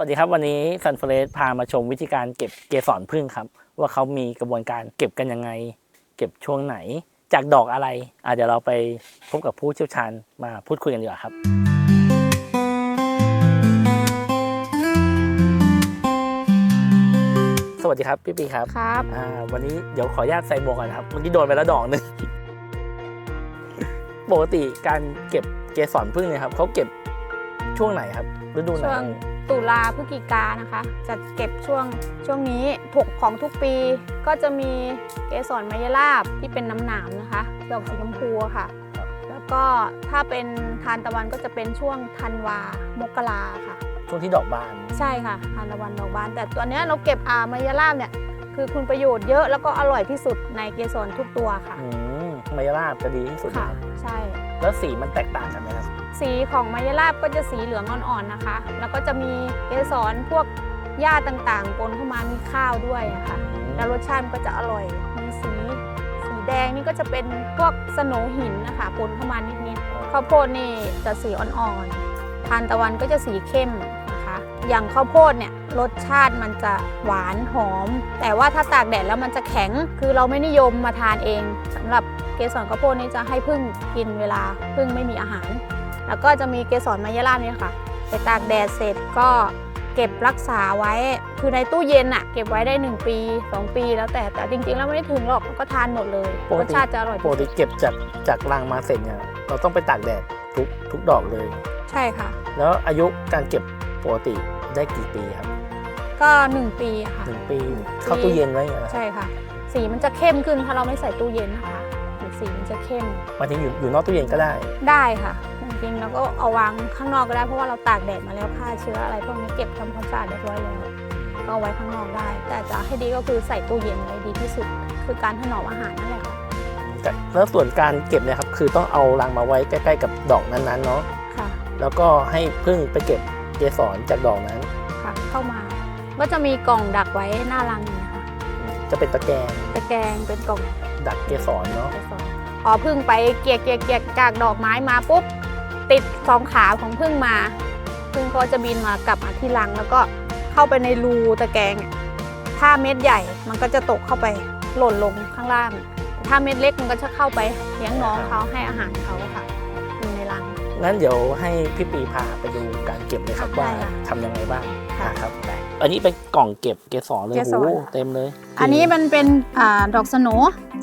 วัสดีครับวันนี้ซันเฟรสพามาชมวิธีการเก็บเกสรพึ่งครับ ว่าเขามีกระบวนการเก็บกันยังไง เก็บช่วงไหน จากดอกอะไรอาจจะเดี๋ยวเราไปพบกับผู้เชี่ยวชาญมาพูดคุยกันดีกว่าครับ สวัสดีครับพี่ปีครับครับ อ่าวันนี้เดี๋ยวขออนุญาตใส่หมวกก่อนนะครับเมื่อกี้โดนไปแล้วดอกหนึ่งปกติการเก็บเกสรพึ่งเนี่ยครับเขาเก็บช่วงไหนครับฤดูไหนช่วง ตุลาพฤศจิกานะคะ จะเก็บช่วงช่วงนี้ถูกของทุกปีก็จะมีเกสรมายลาบที่เป็นน้ำหนามนะคะดอกสีชมพูอะค่ะ แล้วก็ถ้าเป็นทานตะวันก็จะเป็นช่วงธันวามกราค่ะ ช่วงที่ดอกบาน ใช่ค่ะทานตะวันดอกบาน แต่ตัวเนี้ยเราเก็บอามายลาบเนี่ยคือคุณประโยชน์เยอะแล้วก็อร่อยที่สุดในเกสรทุกตัวค่ะอื มมายาลาบจะดีที่สุดค่ะนะครับใช่ แล้วสีมันแตกต่างกันไหมครับ สีของมายลาบก็จะสีเหลืองอ่อนๆนะคะ แล้วก็จะมีเกสรพวกหญ้าต่างๆปนเข้ามามีข้าวด้วยอะค่ะแล้วรสชาติมันก็จะอร่อยมีสีสีแดงนี่ก็จะเป็นพวกสโหนหินนะคะปนเข้ามานิดๆข้าวโพดนี่จะสีอ่อนๆทานตะวันก็จะสีเข้มนะคะ อย่างข้าวโพดเนี่ยรสชาติมันจะหวานหอม แต่ว่าถ้าตากแดดแล้วมันจะแข็ง คือเราไม่นิยมมาทานเองสำหรับเกสรข้าวโพดนี่จะให้พึ่งกินเวลาพึ่งไม่มีอาหาร แล้วก็จะมีเกสรมายาลาบเนี่ยค่ะ ไปตากแดดเสร็จก็เก็บรักษาไว้ คือในตู้เย็นอะเก็บไว้ได้ 1 ปี 2 ปีแล้วแต่แต่จริงๆ แล้วไม่ได้ถึงหรอกก็ทานหมดเลยปกรติสชาติจะอร่อยปกติเก็บจากจากรังมาเสร็จเนี่ยเราต้องไปตากแดดทุกทุกดอกเลย ใช่ค่ะ แล้วอายุการเก็บ ปกติได้กี่ปีครับก็ 1 ปีอะค่ะ หนึ่งปีเข้าตู้เย็นไว้อย่างเงี้ยเหรอครับใช่ค่ะ สีมันจะเข้มขึ้นถ้าเราไม่ใส่ตู้เย็นนะคะสีมันจะเข้มหมายถึงอยู่อยู่นอกตู้เย็นก็ได้ ได้ค่ะจริงๆเราก็เอาวางข้างนอกก็ได้เพราะว่าเราตากแดดมาแล้วฆ่าเชื้ออะไรพวกนี้เก็บทำความสะอาดเรียบร้อยแล้วก็เอาไว้ข้างนอกได้ แต่จะให้ดีก็คือใส่ตู้เย็นไว้ดีที่สุด คือการถนอมอาหารนั่นแหละค่ะแต่แล้วส่วนการเก็บเนี่ยครับคือต้องเอารังมาไว้ใกล้ๆกับดอกนั้นๆเนาะค่ะ แล้วก็ให้พึ่งไปเก็บ เกสรจากดอกนั้น ค่ะเข้ามา ก็จะมีกล่องดักไว้หน้ารังนะคะ จะเป็นตะแกรงตะแกรงเป็นกล่องดักเกสรเนาะไปสองพอพึ่งไปเกียกเกียกเกียกกากดอกไม้มาปุ๊บ ติดสองขาของพึ่งมา พึ่งก็จะบินมากลับมาที่รัง แล้วก็เข้าไปในรูตะแกรงอะถ้าเม็ดใหญ่มันก็จะตกเข้าไปหล่นลงข้างล่าง ถ้าเม็ดเล็กมันก็จะเข้าไปเลี้ยงน้องเขาให้อาหารเขาค่ะอยู่ในรั งงั้นเดี๋ยวให้พี่ปีพาไปดูการเก็บเลยครับได้ว่าค่ะทำยังไงบ้างค่ะนะครับได้อันนี้เป็นกล่องเก็บเกสรเลยเกสรโอ้โหเต็มเลย อันนี้มันเป็นอาดอกสโหน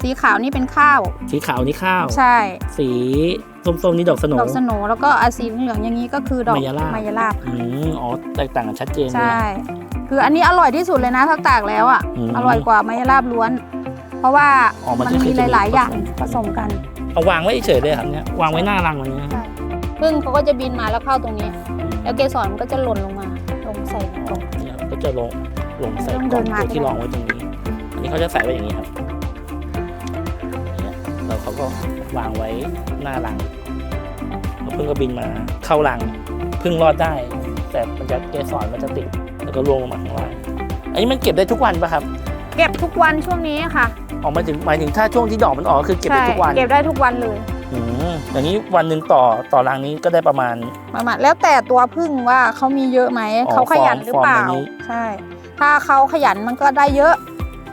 สีขาวนี่เป็นข้าว สีขาวนี่ข้าว ใช่ สีส้มๆนี่ดอกสโหนดอกสโหนแล้วก็อาสีเหลืองๆอย่างนี้ก็คือดอกมายาลาบมายาลาบอืมอ๋อแตกต่างกันชัดเจนเลยใช่คืออันนี้อร่อยที่สุดเลยนะถ้าตากแล้วอะอืมอร่อยกว่ามายาลาบล้วน เพราะว่าอ๋อมันมันก็คือมีจะมีหลาย ๆ อย่างผผสสมมกันเอาวางไว้เฉยๆเลยครับเนี่ยวางไว้หน้ารังวันนี้ใช่ พึ่งเขาก็จะบินมาแล้วเข้าตรงนี้ แล้วเกสรมันก็จะหล่นลงมาลงใส่ในกล่องเนี่ยก็จะลงลงใส่ต้องกเดิล่องนมาตัวที่รองไว้ตรงนี้ อันนี้เขาจะใส่ไว้อย่างนี้ครับเนี่ยแล้วเขาก็วางไว้หน้ารังแล้วพึ่งก็บินมาเข้ารังพึ่งรอดได้ แต่มันจะเกสรมันจะติดแล้วก็ร่วงลงมาข้างล่างอันนี้มันเก็บได้ทุกวันปะครับเก็บทุกวันช่วงนี้ค่ะ ออกมาถึงหมายถึงถ้าช่วงที่ดอกมันออกก็คือเก็บได้ทุกวัน เก็บได้ทุกวันเลยอื มอย่างนี้วันหนึ่งต่อต่อรังนี้ก็ได้ประมาณ ประมาณแล้วแต่ตัวพึ่งว่าเขามีเยอะไหมอ๋อเขาขยันหรือเปล่าฟอร์มอันนี้ ใช่ ถ้าเขาขยันมันก็ได้เยอะ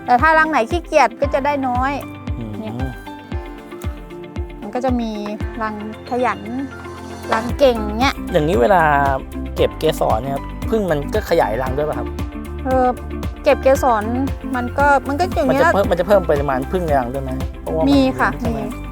แต่ถ้ารังไหนขี้เกียจก็จะได้น้อย อืมเนี่ย มันก็จะมีรังขยันรังเก่งเนี้ยอย่างนี้เวลาเก็บเกสรเนี่ยพึ่งมันก็ขยายรังด้วยป่ะครับ เออเก็บเกสรมันก็มันก็อย่างมันนี้จะแล้วเพิ่มมันจะเพิ่มปริมาณพึ่งในรังด้วยไหมเพราะว่ามีค่ะใช่มีไหมมัน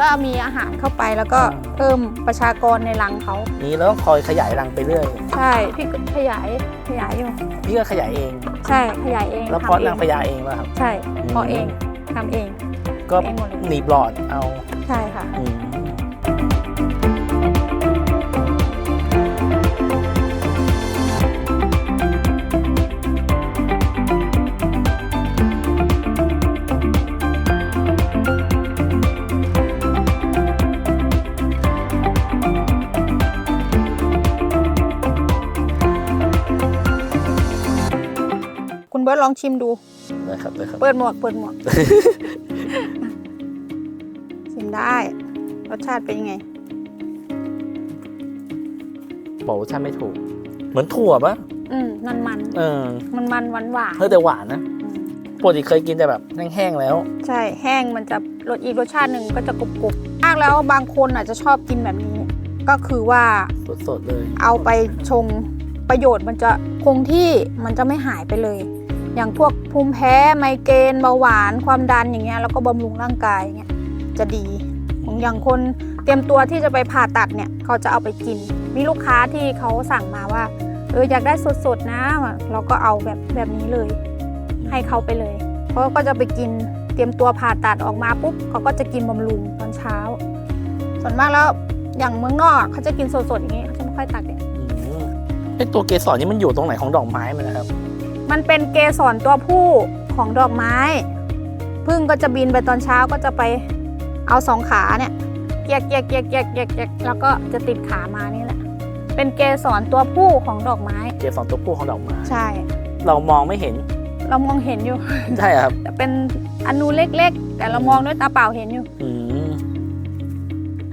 ก็มีอาหารเข้าไปแล้วก็อ่าเพิ่มประชากรในรังเขานี้แล้วคอยขยายรังไปเรื่อย ใช่พี่ก็ขยายขยายอยู่ พี่ก็ขยายเอง ใช่ขยายเองแล้วทำเพาะเองนางพญาเองป่ะครับ ใช่อืมเพาะเองทำเองก็เองหมดเลยหนีบหลอดเอา ใช่ค่ะ อืม ร์ตลองชิมดูนะครับนะครับ เปิดหมวกเปิดหมวก ชิมได้ รสชาติเป็นยังไง บอกว่าใช่ไม่ถูก เหมือนถั่วปะอืมมันมันเออมันมันหวานหวานเฮ้ยแต่หวานนะปกติเคยกินแต่แบบแห้งๆแล้ว ใช่แห้งมันจะรสอีกรสชาติหนึ่งก็จะกรุบกรุบมากแล้วบางคนอาจจะชอบกินแบบนี้ ก็คือว่าสดๆเลย เอาไปชงประโยชน์มันจะคงที่มันจะไม่หายไปเลย อย่างพวกภูมิแพ้ไมเกรนเบาหวานความดันอย่างเงี้ยแล้วก็บำรุงร่างกายอย่างเงี้ยจะดีอย่างคนเตรียมตัวที่จะไปผ่าตัดเนี่ยเขาจะเอาไปกิน มีลูกค้าที่เขาสั่งมาว่าเอออยากได้สดๆนะเราก็เอาแบบแบบนี้เลย ให้เขาไปเลยเขาก็จะไปกินเตรียมตัวผ่าตัดออกมาปุ๊บเขาก็จะกินบำรุงตอนเช้า ส่วนมากแล้วอย่างเมืองนอกเขาจะกินสดๆอย่างนี้เขาจะไม่ค่อยตักเนี่ยไอตัวเกสรนี่มันอยู่ตรงไหนของดอกไม้มันนะครับ มันเป็นเกสรตัวผู้ของดอกไม้พึ่งก็จะบินไปตอนเช้าก็จะไปเอาสองขาเนี่ยเกียกเกียกเกียกเกียกเกียกเกียกแล้วก็จะติดขามานี่แหละ เป็นเกสรตัวผู้ของดอกไม้ เกสรตัวผู้ของดอกไม้ใช่ เรามองไม่เห็น เรามองเห็นอยู่ ใช่ครับแต่เป็นอนูเล็กๆ แต่เรามองด้วยตาเปล่าเห็นอยู่อืม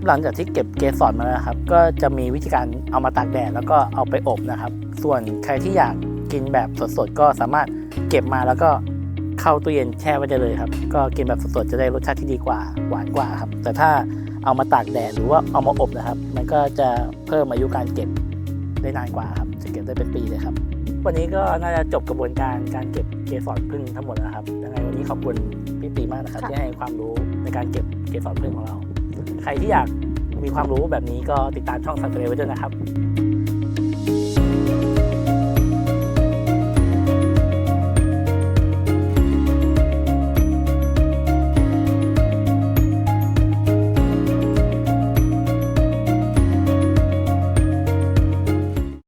หลังจากที่เก็บเกสรมาแล้วนะครับ ก็จะมีวิธีการเอามาตากแดดแล้วก็เอาไปอบนะครับ ส่วนใครที่อยาก กินแบบสดๆก็สามารถเก็บมาแล้วก็เข้าตู้เย็นแช่ไว้ได้เลยครับ ก็กินแบบสดๆจะได้รสชาติที่ดีกว่าหวานกว่าครับ แต่ถ้าเอามาตากแดดหรือว่าเอามาอบนะครับ มันก็จะเพิ่มอายุการเก็บได้นานกว่าครับ จะเก็บได้เป็นปีเลยครับ วันนี้ก็น่าจะจบกระบวนการการเก็บเกสรพึ่งทั้งหมดแล้วนะครับยังไงวันนี้ขอบคุณพี่ปีมากนะครับค่ะที่ให้ความรู้ในการเก็บเกสรพึ่งของเรา ใครที่อยากมีความรู้แบบนี้ก็ติดตามช่องสัตว์เลี้ยงไว้ด้วยนะครับ